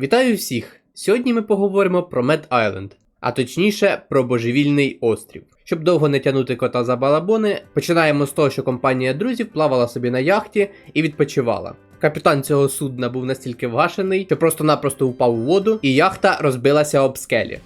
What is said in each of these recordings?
Вітаю всіх! Сьогодні ми поговоримо про Мед Айленд, а точніше про божевільний острів. Щоб довго не тягнути кота за балабони, починаємо з того, що компанія друзів плавала собі на яхті і відпочивала. Капітан цього судна був настільки вгашений, що просто-напросто впав у воду, і яхта розбилася об скелі.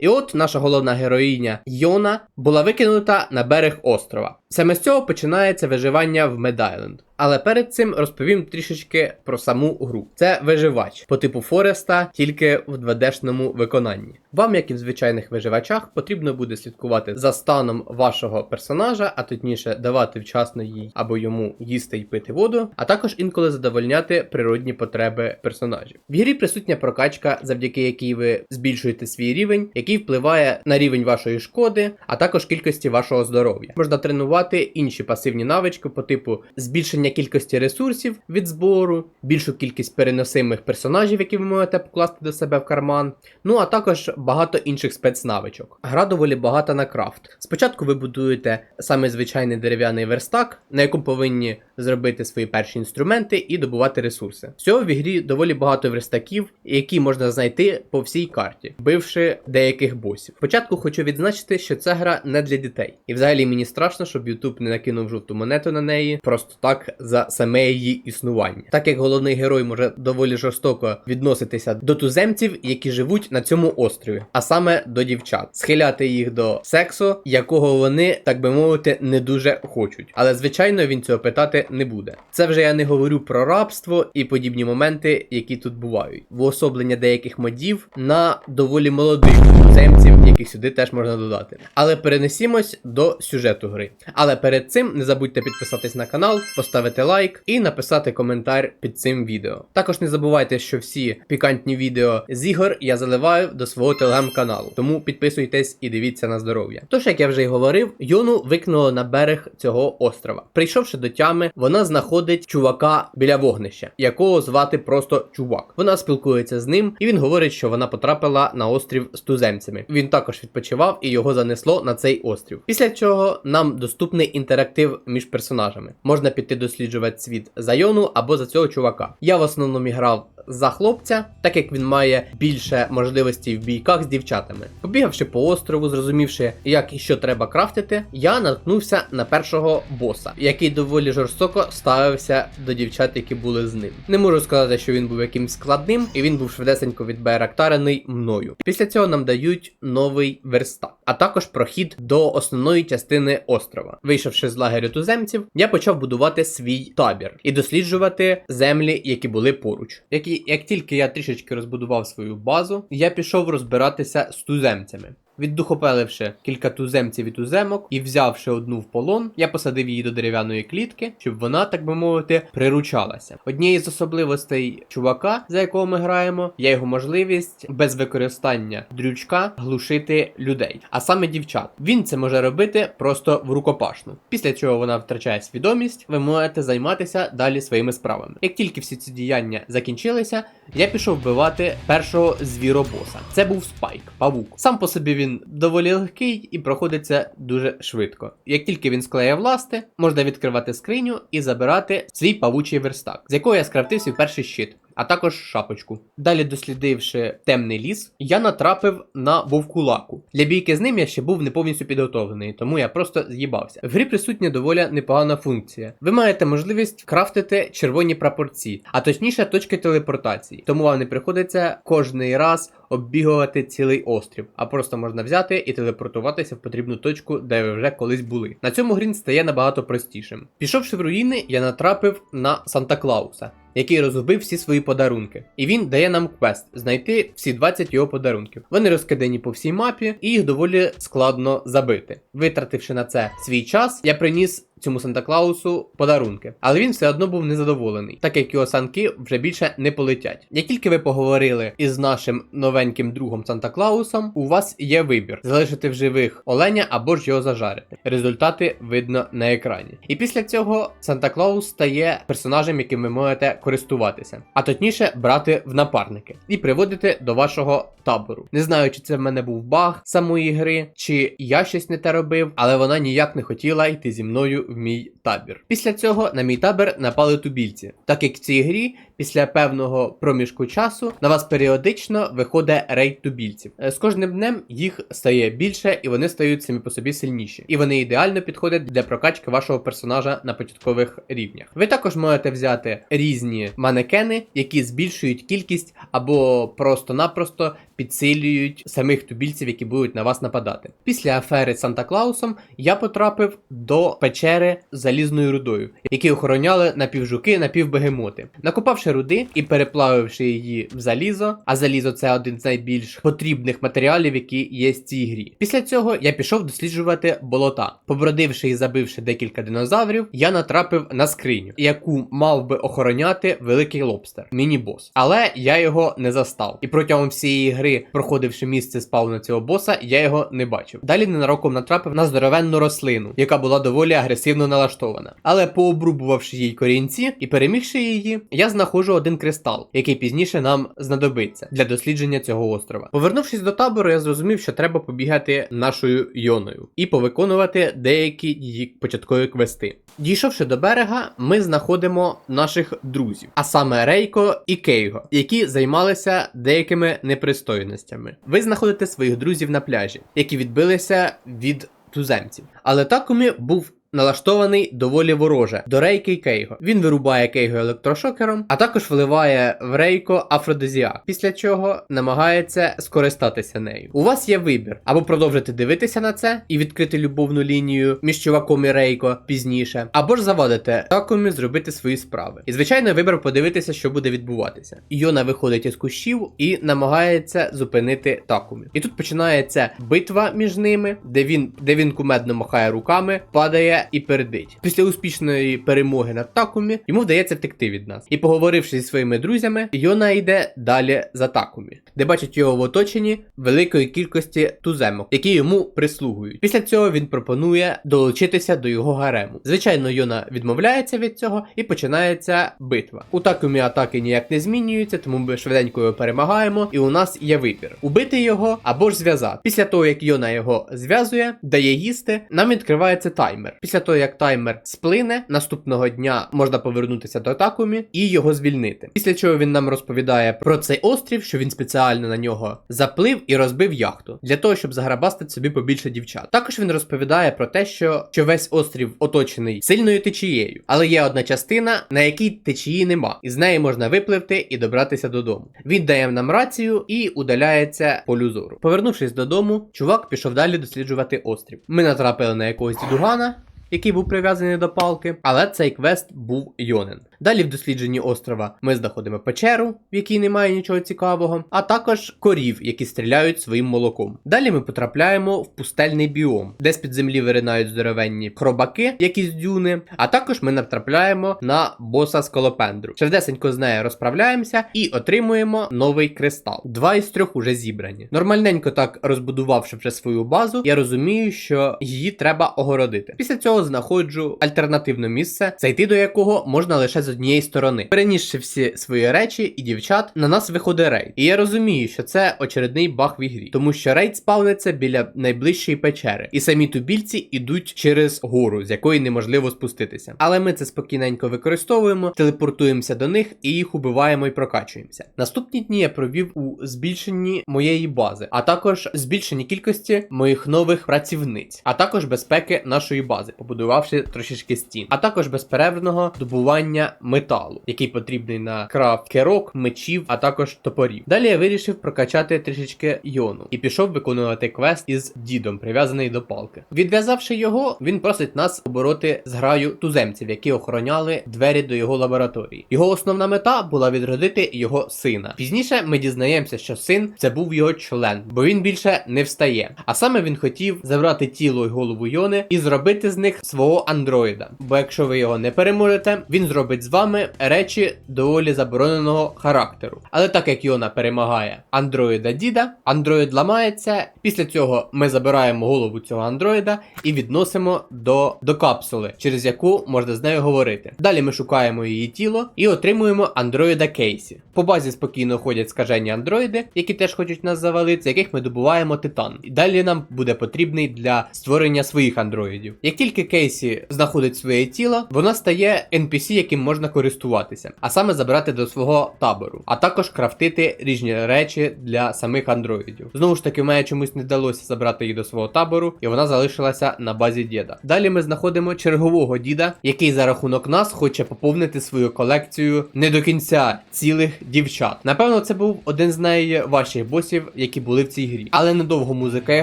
І от наша головна героїня Йона була викинута на берег острова. Саме з цього починається виживання в Медайленд. Але перед цим розповім трішечки про саму гру. Це виживач по типу Фореста, тільки в 2D-шному виконанні. Вам, як і в звичайних виживачах, потрібно буде слідкувати за станом вашого персонажа, а точніше давати вчасно їй або йому їсти і пити воду, а також інколи задовольняти природні потреби персонажів. В грі присутня прокачка, завдяки якій ви збільшуєте свій рівень, який впливає на рівень вашої шкоди, а також кількості вашого здоров'я. Можна тренувати інші пасивні навички по типу збільшення кількості ресурсів від збору, більшу кількість переносимих персонажів, які ви можете покласти до себе в карман. Ну а також багато інших спецнавичок. Гра доволі багата на крафт. Спочатку ви будуєте саме звичайний дерев'яний верстак, на якому повинні зробити свої перші інструменти і добувати ресурси. Всього в ігрі доволі багато верстаків, які можна знайти по всій карті, вбивши деяких босів. Спочатку хочу відзначити, що ця гра не для дітей, і взагалі мені страшно, щоб YouTube не накинув жовту монету на неї просто так за саме її існування. Так як головний герой може доволі жорстоко відноситися до туземців, які живуть на цьому острові, а саме до дівчат, схиляти їх до сексу, якого вони, так би мовити, не дуже хочуть. Але звичайно він цього питати не буде. Це вже я не говорю про рабство і подібні моменти, які тут бувають. Уособлення деяких модів на доволі молодих туземців, яких сюди теж можна додати. Але перенесімось до сюжету гри. Але перед цим не забудьте підписатись на канал, поставити лайк і написати коментар під цим відео. Також не забувайте, що всі пікантні відео з ігор я заливаю до свого телеграм-каналу, тому підписуйтесь і дивіться на здоров'я. Тож, як я вже й говорив, Йону викинуло на берег цього острова. Прийшовши до тями, вона знаходить чувака біля вогнища, якого звати просто чувак. Вона спілкується з ним, і він говорить, що вона потрапила на острів з туземцями. Він також відпочивав і його занесло на цей острів. Після чого нам доступний інтерактив між персонажами. Можна піти досліджувати світ за Йону або за цього чувака. Я в основному грав за хлопця, так як він має більше можливостей в бійках з дівчатами. Побігавши по острову, зрозумівши, як і що треба крафтити, я наткнувся на першого боса, який доволі жорстоко ставився до дівчат, які були з ним. Не можу сказати, що він був якимсь складним, і він був швидесенько відбайрактарений мною. Після цього нам дають новий верстак, а також прохід до основної частини острова. Вийшовши з лагерю туземців, я почав будувати свій табір і досліджувати землі, які були поруч. Які, як тільки я трішечки розбудував свою базу, я пішов розбиратися з туземцями. Віддухопеливши кілька туземців і туземок і взявши одну в полон, я посадив її до дерев'яної клітки, щоб вона, так би мовити, приручалася. Однією з особливостей чувака, за якого ми граємо, є його можливість без використання дрючка глушити людей, а саме дівчат. Він це може робити просто в рукопашну. Після чого вона втрачає свідомість, ви можете займатися далі своїми справами. Як тільки всі ці діяння закінчилися, я пішов вбивати першого звіробоса. Це був спайк, павук. Сам по собі він доволі легкий і проходиться дуже швидко. Як тільки він склеє власти, можна відкривати скриню і забирати свій павучий верстак, з якого я скрафтив свій перший щит. А також шапочку. Далі, дослідивши темний ліс, я натрапив на вовкулаку. Для бійки з ним я ще був не повністю підготовлений, тому я просто з'їбався. В грі присутня доволі непогана функція. Ви маєте можливість крафтити червоні прапорці, а точніше точки телепортації. Тому вам не приходиться кожний раз оббігувати цілий острів, а просто можна взяти і телепортуватися в потрібну точку, де ви вже колись були. На цьому грін стає набагато простішим. Пішовши в руїни, я натрапив на Санта Клауса. Який розгубив всі свої подарунки, і він дає нам квест знайти всі 20 його подарунків. Вони розкидані по всій мапі, і їх доволі складно забити. Витративши на це свій час, я приніс цьому Санта Клаусу подарунки, але він все одно був незадоволений, так як його санки вже більше не полетять. Як тільки ви поговорили із нашим новеньким другом Санта Клаусом, у вас є вибір: залишити в живих оленя або ж його зажарити. Результати видно на екрані. І після цього Санта Клаус стає персонажем, яким ви можете користуватися, а точніше брати в напарники і приводити до вашого табору. Не знаю, чи це в мене був баг самої гри, чи я щось не те робив, але вона ніяк не хотіла йти зі мною в мій табір. Після цього на мій табір напали тубільці, так як в цій грі після певного проміжку часу на вас періодично виходить рейд тубільців. Е, З кожним днем їх стає більше, і вони стають самі по собі сильніші. І вони ідеально підходять для прокачки вашого персонажа на початкових рівнях. Ви також можете взяти різні манекени, які збільшують кількість або просто-напросто підсилюють самих тубільців, які будуть на вас нападати. Після афери з Санта Клаусом я потрапив до печери з залізною рудою, які охороняли напівжуки, напівбегемоти. Накопавши руди і переплавивши її в залізо, а залізо це один з найбільш потрібних матеріалів, які є в цій грі. Після цього я пішов досліджувати болота. Побродивши і забивши декілька динозаврів, я натрапив на скриню, яку мав би охороняти великий лобстер, міні-бос. Але я його не застав. І протягом всієї гри, проходивши місце спавну цього боса, я його не бачив. Далі ненароком натрапив на здоровенну рослину, яка була доволі агресивно налаштована. Але пообрубувавши їй корінці і перемігши її, я знаходжу один кристал, який пізніше нам знадобиться для дослідження цього острова. Повернувшись до табору, я зрозумів, що треба побігати нашою йоною і повиконувати деякі її початкові квести. Дійшовши до берега, ми знаходимо наших друзів, а саме Рейко і Кейго, які займалися деякими непристойностями. Ви знаходите своїх друзів на пляжі, які відбилися від туземців. Але Такумі був налаштований доволі вороже до Рейки Кейго. Він вирубає Кейго електрошокером, а також вливає в Рейко афродизіак, після чого намагається скористатися нею. У вас є вибір або продовжити дивитися на це і відкрити любовну лінію між чуваком і Рейко пізніше, або ж завадити Такумі зробити свої справи. І звичайно, вибір подивитися, що буде відбуватися. Йона виходить із кущів і намагається зупинити Такумі. І тут починається битва між ними, де він, де він кумедно махає руками, падає і передить. Після успішної перемоги над Такумі йому вдається втекти від нас. І поговоривши зі своїми друзями, Йона йде далі за Такумі, де бачить його в оточенні великої кількості туземок, які йому прислугують. Після цього він пропонує долучитися до його гарему. Звичайно, Йона відмовляється від цього і починається битва. У Такумі атаки ніяк не змінюються, тому ми швиденько його перемагаємо, і у нас є вибір: убити його або ж зв'язати. Після того, як Йона його зв'язує, дає їсти, нам відкривається таймер. Після того, як таймер сплине, наступного дня можна повернутися до Такумі і його звільнити. Після чого він нам розповідає про цей острів, що він спеціально на нього заплив і розбив яхту для того, щоб заграбастити собі побільше дівчат. Також він розповідає про те, що, що весь острів оточений сильною течією, але є одна частина, на якій течії нема, і з неї можна випливти і добратися додому. Він дає нам рацію і удаляється полю зору. Повернувшись додому, чувак пішов далі досліджувати острів. Ми натрапили на якогось дідугана, який був прив'язаний до палки, але цей квест був Йонен. Далі в дослідженні острова ми знаходимо печеру, в якій немає нічого цікавого, а також корів, які стріляють своїм молоком. Далі ми потрапляємо в пустельний біом, де з-під землі виринають здоровенні хробаки, якісь дюни, а також ми натрапляємо на боса скалопендру. Швидесенько з нею розправляємося і отримуємо новий кристал. Два із трьох уже зібрані. Нормальненько так розбудувавши вже свою базу, я розумію, що її треба огородити. Після цього знаходжу альтернативне місце, зайти до якого можна лише з однієї сторони. Перенісши всі свої речі і дівчат, на нас виходить рейд. І я розумію, що це очередний баг в ігрі, тому що рейд спавниться біля найближчої печери, і самі тубільці ідуть через гору, з якої неможливо спуститися. Але ми це спокійненько використовуємо, телепортуємося до них і їх убиваємо і прокачуємося. Наступні дні я провів у збільшенні моєї бази, а також збільшенні кількості моїх нових працівниць, а також безпеки нашої бази, побудувавши трошечки стін, а також безперервного добування металу, який потрібний на крафт керок, мечів, а також топорів. Далі я вирішив прокачати трішечки йону і пішов виконувати квест із дідом, прив'язаний до палки. Відв'язавши його, він просить нас обороти зграю туземців, які охороняли двері до його лабораторії. Його основна мета була відродити його сина. Пізніше ми дізнаємося, що син це був його член, бо він більше не встає. А саме він хотів забрати тіло й голову Йони і зробити з них свого андроїда. Бо якщо ви його не переможете, він зробить з вами речі доволі забороненого характеру. Але так як Йона перемагає андроїда Діда, андроїд ламається. Після цього ми забираємо голову цього андроїда і відносимо до, до капсули, через яку можна з нею говорити. Далі ми шукаємо її тіло і отримуємо андроїда Кейсі. По базі спокійно ходять скажені андроїди, які теж хочуть нас завалити, з яких ми добуваємо титан. І далі нам буде потрібний для створення своїх андроїдів. Як тільки Кейсі знаходить своє тіло, вона стає NPC, яким можна користуватися, а саме забирати до свого табору, а також крафтити різні речі для самих андроїдів. Знову ж таки, мене чомусь не вдалося забрати її до свого табору, і вона залишилася на базі діда. Далі ми знаходимо чергового діда, який за рахунок нас хоче поповнити свою колекцію не до кінця цілих дівчат. Напевно, це був один з найважчих босів, які були в цій грі. Але недовго музика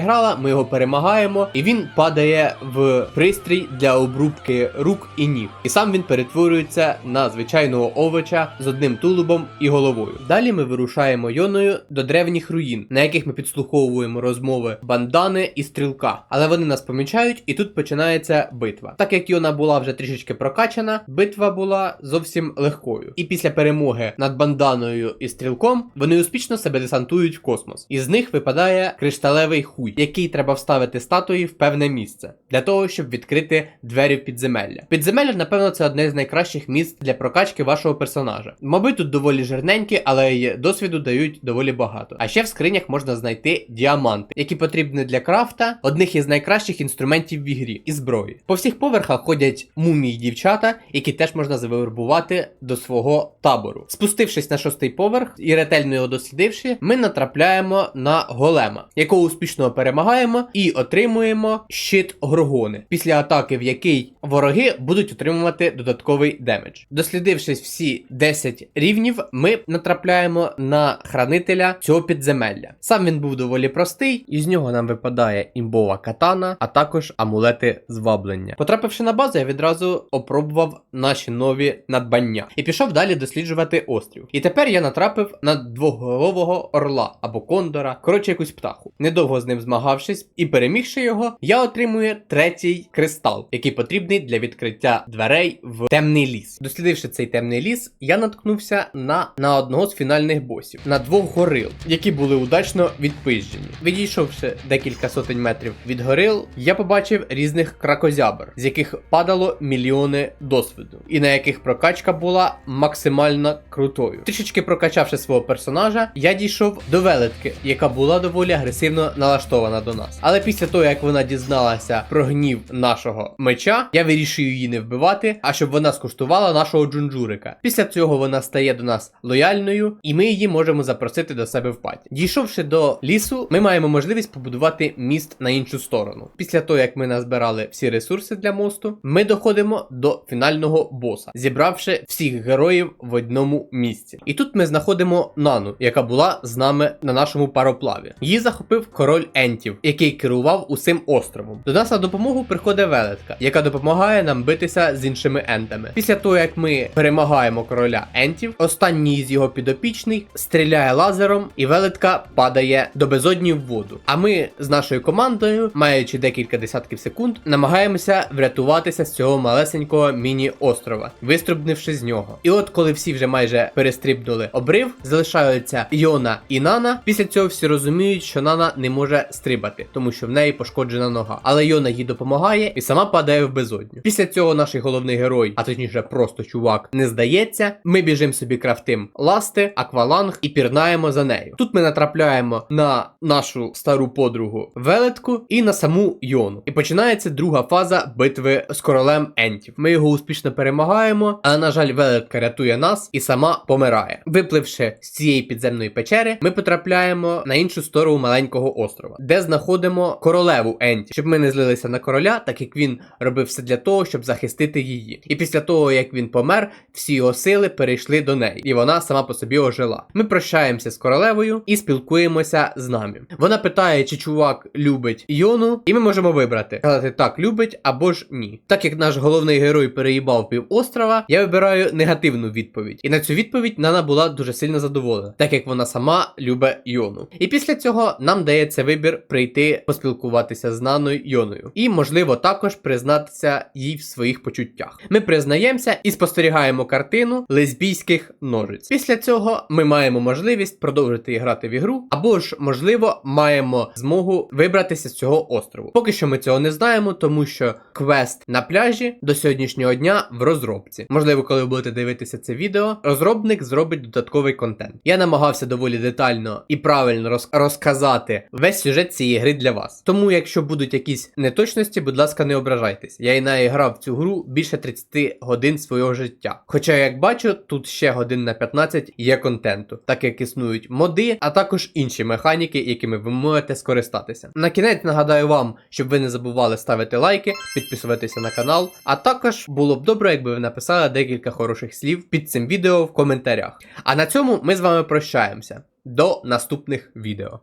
грала, ми його перемагаємо, і він падає в пристрій для обрубки рук і ніг. І сам він перетворюється на звичайного овоча з одним тулубом і головою. Далі ми вирушаємо Йоною до древніх руїн, на яких ми підслуховуємо розмови бандани і стрілка. Але вони нас помічають, і тут починається битва. Так як Йона була вже трішечки прокачана, битва була зовсім легкою. І після перемоги над банданою і стрілком вони успішно себе десантують в космос. Із них випадає кришталевий хуй, який треба вставити статуї в певне місце для того, щоб відкрити двері в підземелля. Підземелля, напевно, це одне з найкращих місць для прокачки вашого персонажа. Моби тут доволі жирненькі, але досвіду дають доволі багато. А ще в скринях можна знайти діаманти, які потрібні для крафта, одних із найкращих інструментів в ігрі і зброї. По всіх поверхах ходять мумії дівчата, які теж можна завербувати до свого табору. Спустившись на шостий поверх і ретельно його дослідивши, ми натрапляємо на голема, якого успішно перемагаємо і отримуємо щит Горгони, після атаки в який вороги будуть отримувати додатковий демедж. Дослідившись всі 10 рівнів, ми натрапляємо на хранителя цього підземелля. Сам він був доволі простий, і з нього нам випадає імбова катана, а також амулети зваблення. Потрапивши на базу, я відразу опробував наші нові надбання і пішов далі досліджувати острів. І тепер я натрапив на двоголового орла або кондора, коротше, якусь птаху. Недовго з ним змагавшись і перемігши його, я отримую третій кристал, який потрібний для відкриття дверей в темний ліс. Дослідивши цей темний ліс, я наткнувся на, на одного з фінальних босів, на двох горил, які були удачно відпизджені. Відійшовши декілька сотень метрів від горил, я побачив різних кракозябр, з яких падало мільйони досвіду, і на яких прокачка була максимально крутою. Трішечки прокачавши свого персонажа, я дійшов до велетки, яка була доволі агресивно налаштована до нас. Але після того, як вона дізналася про гнів нашого меча, я вирішую її не вбивати, а щоб вона скуштувала нашого джунджурика. Після цього вона стає до нас лояльною, і ми її можемо запросити до себе в паті. Дійшовши до лісу, ми маємо можливість побудувати міст на іншу сторону. Після того, як ми назбирали всі ресурси для мосту, ми доходимо до фінального боса, зібравши всіх героїв в одному місці. І тут ми знаходимо Нану, яка була з нами на нашому пароплаві. Її захопив король Ентів, який керував усім островом. До нас на допомогу приходить велетка, яка допомагає нам битися з іншими ентами. Після того, як ми перемагаємо короля Ентів, останній з його підопічних стріляє лазером, і велетка падає до безодні в воду. А ми з нашою командою, маючи декілька десятків секунд, намагаємося врятуватися з цього малесенького міні-острова, вистрибнувши з нього. І от коли всі вже майже перестрибнули обрив, залишаються Йона і Нана. Після цього всі розуміють, що Нана не може стрибати, тому що в неї пошкоджена нога. Але Йона їй допомагає і сама падає в безодню. Після цього наш головний герой, а точніше просто чувак, не здається. Ми біжимо собі крафтим ласти, акваланг і пірнаємо за нею. Тут ми натрапляємо на нашу стару подругу Велетку і на саму Йону. І починається друга фаза битви з королем Ентів. Ми його успішно перемагаємо, але, на жаль, Велетка рятує нас і сама помирає. Випливши з цієї підземної печери, ми потрапляємо на іншу сторону маленького острова, де знаходимо королеву Енті, щоб ми не злилися на короля, так як він робив все для того, щоб захистити її. І після того, як він помер, всі його сили перейшли до неї, і вона сама по собі ожила. Ми прощаємося з королевою і спілкуємося з нами. Вона питає, чи чувак любить Йону, і ми можемо вибрати сказати так, любить або ж ні. Так як наш головний герой переїбав пів острова, я вибираю негативну відповідь. І на цю відповідь Нана була дуже сильно задоволена, так як вона сама любить Йону. І після цього нам дається вибір прийти поспілкуватися з Наною Йоною. І можливо також признатися їй в своїх почуттях. Ми признаємося і спостерігаємо картину лесбійських ножиць. Після цього ми маємо можливість продовжити грати в ігру, або ж, можливо, маємо змогу вибратися з цього острову. Поки що ми цього не знаємо, тому що квест на пляжі до сьогоднішнього дня в розробці. Можливо, коли ви будете дивитися це відео, розробник зробить додатковий контент. Я намагався доволі детально і правильно роз- розказати весь сюжет цієї гри для вас. Тому, якщо будуть якісь неточності, будь ласка, не ображайтесь. Я і наіграв цю гру більше 30 годин свого життя. Хоча, як бачу, тут ще годин на 15 є контенту, так як існують моди, а також інші механіки, якими ви можете скористатися. На кінець нагадаю вам, щоб ви не забували ставити лайки, підписуватися на канал, а також було б добре, якби ви написали декілька хороших слів під цим відео в коментарях. А на цьому ми з вами прощаємося. До наступних відео.